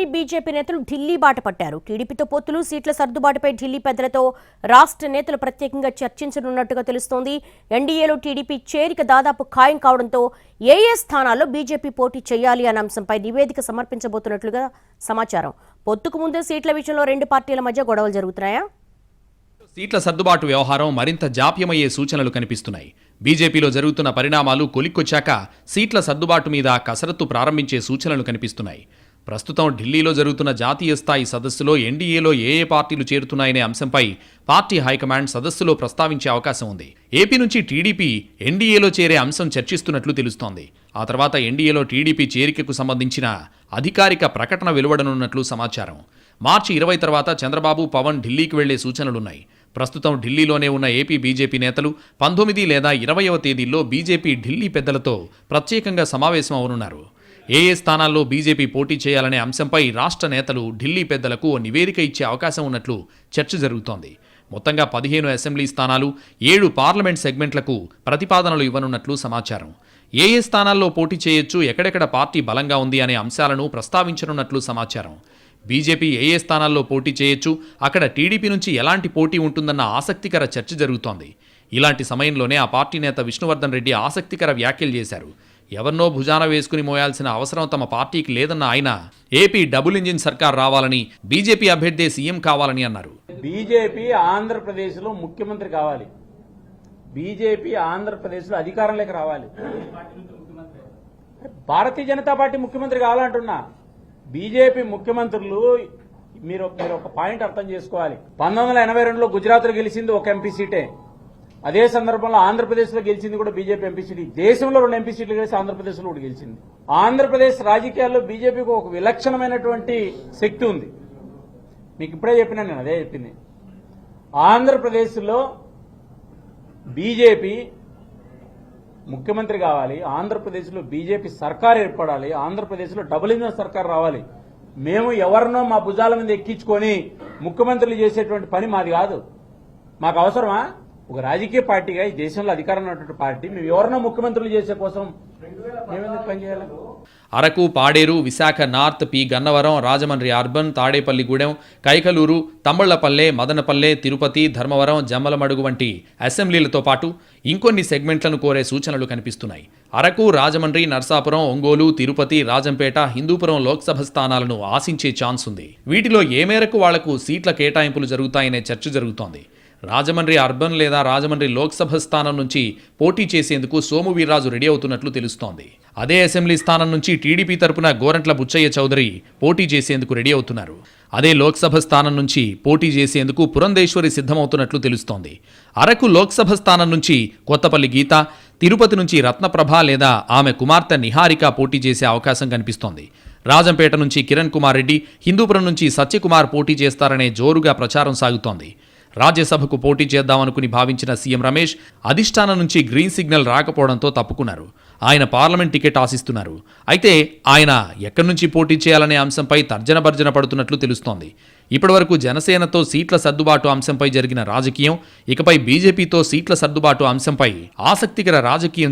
AP BJP నేతలు ఢిల్లీ బాట పట్టారు. టీడీపీతో పొత్తులు సీట్ల సర్దుబాటుపై ఢిల్లీ పెద్దలతో రాష్ట్ర నేతలు ప్రత్యేకంగా చర్చించనున్నట్టుగా తెలుస్తోంది. ఎన్డీఏలో టీడీపీ చేరిక దాదాపు ఖాయం కావడంతో ఏ ఏ స్థానాల్లో బీజేపీ పోటీ చేయాలి అనే అంశంపై నివేదిక సమర్పించబోతున్నట్లుగా సమాచారం. పొత్తుకు ముందే సీట్ల విషయంలో రెండు పార్టీల మధ్య గొడవలు జరుగుతున్నాయా? సీట్ల సర్దుబాటు వ్యవహారం మరింత జాప్యమయ్యే సూచనలు కనిపిస్తున్నాయి. బీజేపీలో జరుగుతున్న పరిణామాలు కొలిక్కొచ్చాక సీట్ల సర్దుబాటు మీద కసరత్తు ప్రారంభించే సూచనలు కనిపిస్తున్నాయి. ప్రస్తుతం ఢిల్లీలో జరుగుతున్న జాతీయ స్థాయి సదస్సులో ఎన్డీఏలో ఏ ఏ పార్టీలు చేరుతున్నాయనే అంశంపై పార్టీ హైకమాండ్ సదస్సులో ప్రస్తావించే అవకాశం ఉంది. ఏపీ నుంచి టీడీపీ ఎన్డీఏలో చేరే అంశం చర్చిస్తున్నట్లు తెలుస్తోంది. ఆ తర్వాత ఎన్డీఏలో టీడీపీ చేరికకు సంబంధించిన అధికారిక ప్రకటన వెలువడనున్నట్లు సమాచారం. మార్చి ఇరవై తర్వాత చంద్రబాబు పవన్ ఢిల్లీకి వెళ్ళే సూచనలున్నాయి. ప్రస్తుతం ఢిల్లీలోనే ఉన్న ఏపీ బీజేపీ నేతలు పంతొమ్మిది లేదా ఇరవయవ తేదీల్లో బీజేపీ ఢిల్లీ పెద్దలతో ప్రత్యేకంగా సమావేశం అవనున్నారు ఏ ఏ స్థానాల్లో బీజేపీ పోటీ చేయాలనే అంశంపై రాష్ట్ర నేతలు ఢిల్లీ పెద్దలకు నివేదిక ఇచ్చే అవకాశం ఉన్నట్లు చర్చ జరుగుతోంది. మొత్తంగా పదిహేను అసెంబ్లీ స్థానాలు ఏడు పార్లమెంట్ సెగ్మెంట్లకు ప్రతిపాదనలు ఇవ్వనున్నట్లు సమాచారం. ఏ ఏ స్థానాల్లో పోటీ చేయొచ్చు ఎక్కడెక్కడ పార్టీ బలంగా ఉంది అనే అంశాలను ప్రస్తావించనున్నట్లు సమాచారం. బీజేపీ ఏ ఏ స్థానాల్లో పోటీ చేయొచ్చు అక్కడ టీడీపీ నుంచి ఎలాంటి పోటీ ఉంటుందన్న ఆసక్తికర చర్చ జరుగుతోంది. ఇలాంటి సమయంలోనే ఆ పార్టీ నేత విష్ణువర్ధన్ రెడ్డి ఆసక్తికర వ్యాఖ్యలు చేశారు. ఎవరినో భుజాన వేసుకుని మోయాల్సిన అవసరం తమ పార్టీకి లేదన్న ఆయన ఏపీ డబుల్ ఇంజిన్ సర్కార్ రావాలని బీజేపీ అభ్యర్థి సీఎం కావాలని అన్నారు. బీజేపీ ఆంధ్రప్రదేశ్లో ముఖ్యమంత్రి కావాలి. బీజేపీ ఆంధ్రప్రదేశ్లో అధికారంలోకి రావాలి. భారతీయ జనతా పార్టీ ముఖ్యమంత్రి కావాలంటున్నా. బీజేపీ ముఖ్యమంత్రులు మీరు మీరు ఒక పాయింట్ అర్థం చేసుకోవాలి. పంతొమ్మిది వందల ఎనభై రెండులో గుజరాత్లో గెలిచింది ఒక ఎంపీ సీటే. అదే సందర్భంలో ఆంధ్రప్రదేశ్లో గెలిచింది కూడా బీజేపీ ఎంపీ సీట్ దేశంలో రెండు ఎంపీ సీట్లు గెలిచి ఆంధ్రప్రదేశ్లో కూడా గెలిచింది. ఆంధ్రప్రదేశ్ రాజకీయాల్లో బీజేపీకి ఒక విలక్షణమైనటువంటి శక్తి ఉంది. మీకు ఇప్పుడే చెప్పినా నేను అదే చెప్పింది. ఆంధ్రప్రదేశ్లో బీజేపీ ముఖ్యమంత్రి కావాలి ఆంధ్రప్రదేశ్లో బీజేపీ సర్కార్ ఏర్పడాలి ఆంధ్రప్రదేశ్లో డబుల్ ఇంజన్ సర్కార్ రావాలి. మేము ఎవరినో మా భుజాల మీద ఎక్కించుకొని ముఖ్యమంత్రులు చేసేటువంటి పని మాది కాదు. మాకు అవసరమా? ఒక రాజకీయ పార్టీగా ఈ దేశంలో అధికారం ఉన్నటువంటి పార్టీ మేము ఎవరినో ముఖ్యమంత్రులు చేసే కోసం మేమెందుకు పనిచేయాలి Araku Paderu Visakha north P Gannavaram Rajahmundry urban Tadepalligudem Kaikaluru Thamballapalle Madanapalle Tirupati Dharmavaram Jammalamadugu వంటి అసెంబ్లీలతో పాటు ఇంకొన్ని సెగ్మెంట్లను కోరే సూచనలు కనిపిస్తున్నాయి. అరకు రాజమండ్రి నర్సాపురం ఒంగోలు తిరుపతి రాజంపేట హిందూపురం లోక్సభ స్థానాలను ఆశించే ఛాన్స్ ఉంది. వీటిలో ఏ మేరకు వాళ్ళకు సీట్ల కేటాయింపులు జరుగుతాయనే చర్చ జరుగుతోంది. రాజమండ్రి అర్బన్ లేదా రాజమండ్రి లోక్సభ స్థానం నుంచి పోటీ చేసేందుకు సోము వీర్రాజు రెడీ అవుతున్నట్లు తెలుస్తోంది. అదే అసెంబ్లీ స్థానం నుంచి టీడీపీ తరపున గోరంట్ల బుచ్చయ్య చౌదరి పోటీ చేసేందుకు రెడీ అవుతున్నారు. అదే లోక్సభ స్థానం నుంచి పోటీ చేసేందుకు పురంధేశ్వరి సిద్ధమవుతున్నట్లు తెలుస్తోంది. అరకు లోక్సభ స్థానం నుంచి కొత్తపల్లి గీత తిరుపతి నుంచి రత్నప్రభ లేదా ఆమె కుమార్తె నిహారిక పోటీ చేసే అవకాశం కనిపిస్తోంది. రాజంపేట నుంచి కిరణ్ కుమార్ రెడ్డి హిందూపురం నుంచి సత్యకుమార్ పోటీ చేస్తారనే జోరుగా ప్రచారం సాగుతోంది. రాజ్యసభకు పోటీ చేద్దామనుకుని భావించిన సీఎం రమేష్ అధిష్టానం నుంచి గ్రీన్ సిగ్నల్ రాకపోవడంతో తప్పుకున్నారు. ఆయన పార్లమెంట్ టికెట్ ఆశిస్తున్నారు. అయితే ఆయన ఎక్కడి నుంచి పోటీ చేయాలనే అంశంపై తర్జన భర్జన పడుతున్నట్లు తెలుస్తోంది. ఇప్పటివరకు జనసేనతో సీట్ల సర్దుబాటు అంశంపై జరిగిన రాజకీయం ఇకపై బీజేపీతో సీట్ల సర్దుబాటు అంశంపై ఆసక్తికర రాజకీయం